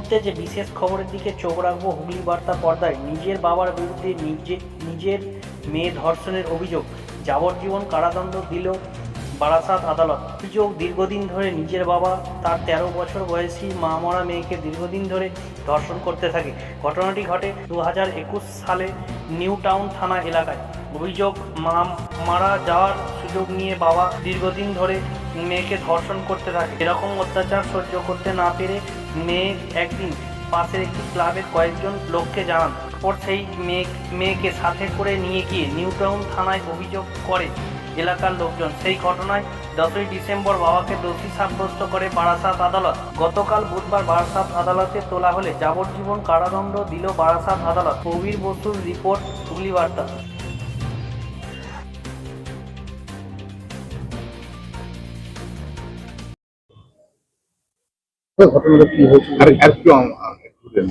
মুহূর্তে যে বিশেষ খবরের দিকে চোখ রাখব হুগলি বার্তা পর্দায়, নিজের বাবার বিরুদ্ধে নিজে, নিজের মেয়ে ধর্ষণের অভিযোগ, যাবজ্জীবন কারাদণ্ড দিল বারাসাত আদালত। অভিযোগ দীর্ঘদিন ধরে নিজের বাবা তার তেরো বছর বয়সী মা মরা মেয়েকে দীর্ঘদিন ধরে ধর্ষণ করতে থাকে। ঘটনাটি ঘটে দু হাজার একুশ সালে নিউ টাউন থানা এলাকায়। অভিযোগ মা মারা যাওয়ার সুযোগ নিয়ে বাবা দীর্ঘদিন ধরে মেয়েকে ধর্ষণ করতে থাকে। এরকম অত্যাচার সহ্য করতে না পেরে মেয়ে একদিন পাশের একটি ক্লাবের কয়েকজন লোককে জানান পর সেই মেয়ে, মেয়েকে সাথে করে নিয়ে গিয়ে নিউ টাউন থানায় অভিযোগ করে এলাকার লোকজন। সেই ঘটনায় দশই ডিসেম্বর বাবাকে দোষী সাব্যস্ত করে বারাসাত আদালত। গতকাল বুধবার বারাসাত আদালতে তোলা হলে যাবজ্জীবন কারাদণ্ড দিল বারাসাত আদালত। প্রবীর বসুর রিপোর্ট হুগলি বার্তা ঘটনাটা কি হয়েছিল? আর একটু আম- আম- একটু দেন।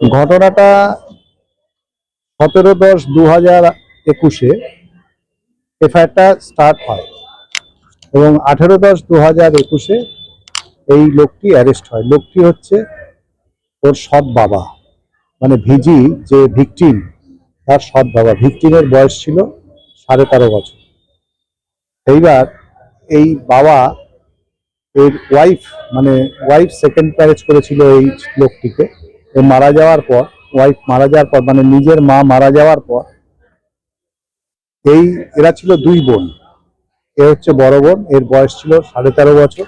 ঘটনাটা সতেরো দশ দু হাজার একুশে এফআইআরটা স্টার্ট হয় এবং আঠেরো দশ দু হাজার একুশে এই লোকটি অ্যারেস্ট হয়। লোকটি হচ্ছে ওর সৎ বাবা মানে ভিজি যে ভিকটিম তার সৎ বাবা। ভিকটিমের বয়স ছিল সাড়ে তেরো বছর। এইবার এই বাবা এর ওয়াইফ মানে ওয়াইফ সেকেন্ড ম্যারেজ করেছিল এই লোকটিকে। ও মারা যাওয়ার পর ওয়াইফ মারা যাওয়ার পর মানে নিজের মা মারা যাওয়ার পর, এই এরা ছিল দুই বোন। এ হচ্ছে বড় বোন, এর বয়স ছিল সাড়ে তেরো বছর।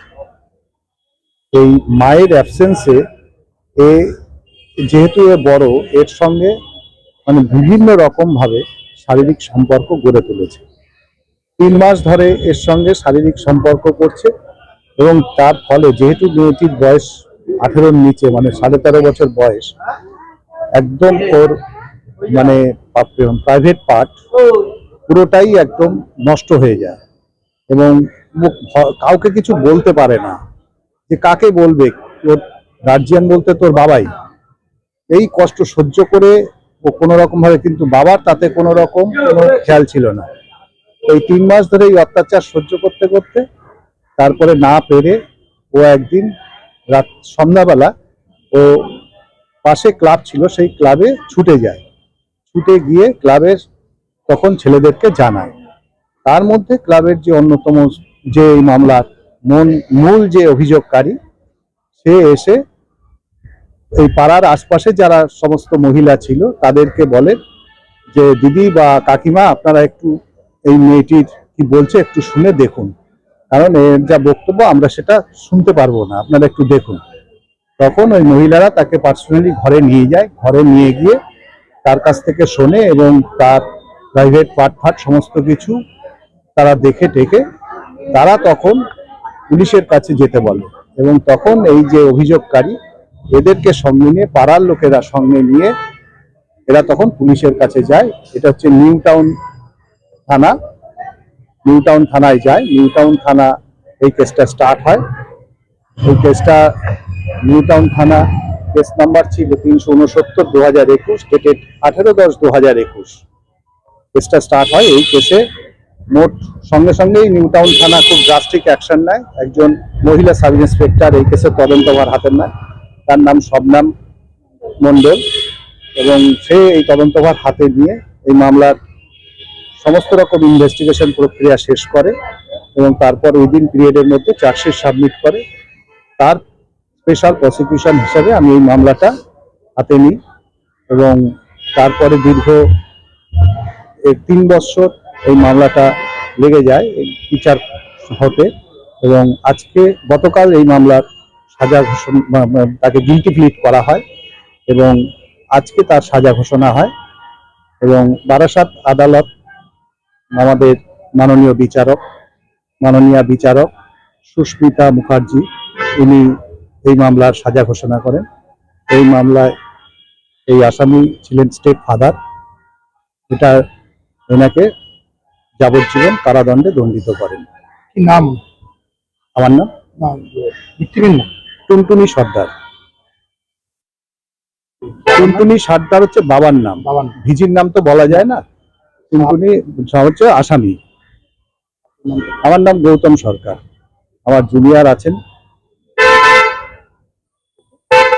এই মায়ের অ্যাবসেন্সে এ যেহেতু এ বড়, এর সঙ্গে মানে বিভিন্ন রকম ভাবে শারীরিক সম্পর্ক গড়ে তুলেছে। তিন মাস ধরে এর সঙ্গে শারীরিক সম্পর্ক করছে। এবং তার ফলে যেহেতু মেয়েটির বয়স আঠেরোর নিচে মানে সাড়ে তেরো বছর বয়স, একদম ওর মানে প্রাইভেট পার্ট পুরোটাই একদম নষ্ট হয়ে যায় এবং কাউকে কিছু বলতে পারে না। যে কাকে বলবে? ওর গার্জিয়ান বলতে তোর বাবাই। এই কষ্ট সহ্য করে ও কোনো রকম ভাবে কিন্তু বাবার তাতে কোনো রকম কোনো খেয়াল ছিল না। এই তিন মাস ধরে এই অত্যাচার সহ্য করতে করতে তারপরে না পেরে ও একদিন রাত সন্ধ্যাবেলা ও পাশে ক্লাব ছিল, সেই ক্লাবে ছুটে যায়। ছুটে গিয়ে ক্লাবের তখন ছেলেদেরকে জানায়। তার মধ্যে ক্লাবের যে অন্যতম যে এই মামলার মন মূল যে অভিযোগকারী, সে এসে এই পাড়ার আশপাশে যারা সমস্ত মহিলা ছিল, তাদেরকে বলে যে, দিদি বা কাকিমা, আপনারা একটু এই মেয়েটির কি বলছে, একটু শুনে দেখুন। কারণ এর যা বক্তব্য, আমরা সেটা শুনতে পারব না। আপনারা একটু দেখুন। তখন ওই মহিলারা তাকে পার্সোনালি ঘরে নিয়ে যায়, ঘরে নিয়ে গিয়ে তার কাছ থেকে শোনে এবং তার প্রাইভেট পার্ট ফাট সমস্ত কিছু তারা দেখে টেকে। তারা তখন পুলিশের কাছে যেতে বলে এবং তখন এই যে অভিযোগকারী, এদেরকে সঙ্গে নিয়ে, পাড়ার লোকেরা সঙ্গে নিয়ে এরা তখন পুলিশের কাছে যায়। এটা হচ্ছে নিউ টাউন থানা। নিউ টাউন থানায় যায়। নিউ টাউন থানা এই কেসটা স্টার্ট হয়। এই কেসটা নিউ টাউন থানা কেস নাম্বার ছিল তিনশো উনসত্তর দু হাজার একুশ ডেটেড আঠেরো দশ দু হাজার একুশ। কেসটা স্টার্ট হয় এই কেসে। মোট সঙ্গে সঙ্গেই নিউ টাউন থানা খুব ড্রাস্টিক অ্যাকশন নেয়। একজন মহিলা সাব ইন্সপেক্টর এই কেসের তদন্তভার হাতে নেয়। তার নাম শবনাম মণ্ডল এবং সে এই তদন্তভার হাতে নিয়ে এই মামলার সমস্ত রকম ইনভেস্টিগেশন প্রক্রিয়া শেষ করে এবং তারপর উইদিন পিরিয়ডের মধ্যে চার্জশিট সাবমিট করে। তার স্পেশাল প্রসিকিউশন হিসাবে আমি এই মামলাটা হাতে নিই এবং তারপরে দীর্ঘ তিন বছর এই মামলাটা লেগে যায় বিচার হতে এবং আজকে গতকাল এই মামলার সাজা ঘোষণা তাকে গিলটি প্লিট করা হয় এবং আজকে তার সাজা ঘোষণা হয় এবং বারাসাত আদালত আমাদের মাননীয় বিচারক মাননীয় বিচারক সুস্মিতা মুখার্জি উনি এই মামলার সাজা ঘোষণা করেন। এই মামলায় এই আসামি ছিলেন স্টেপ ফাদার। এটা এনাকে যাবজ্জীবন কারাদণ্ডে দণ্ডিত করেন। কি নাম? আমার নাম? টুনটুনি সর্দার। টুনটুনি সর্দার হচ্ছে বাবার নাম। বাবার নাম। ভিজির নাম তো বলা যায় না। হচ্ছে আসামি। আমার নাম গৌতম সরকার। আমার জুনিয়র আছেন।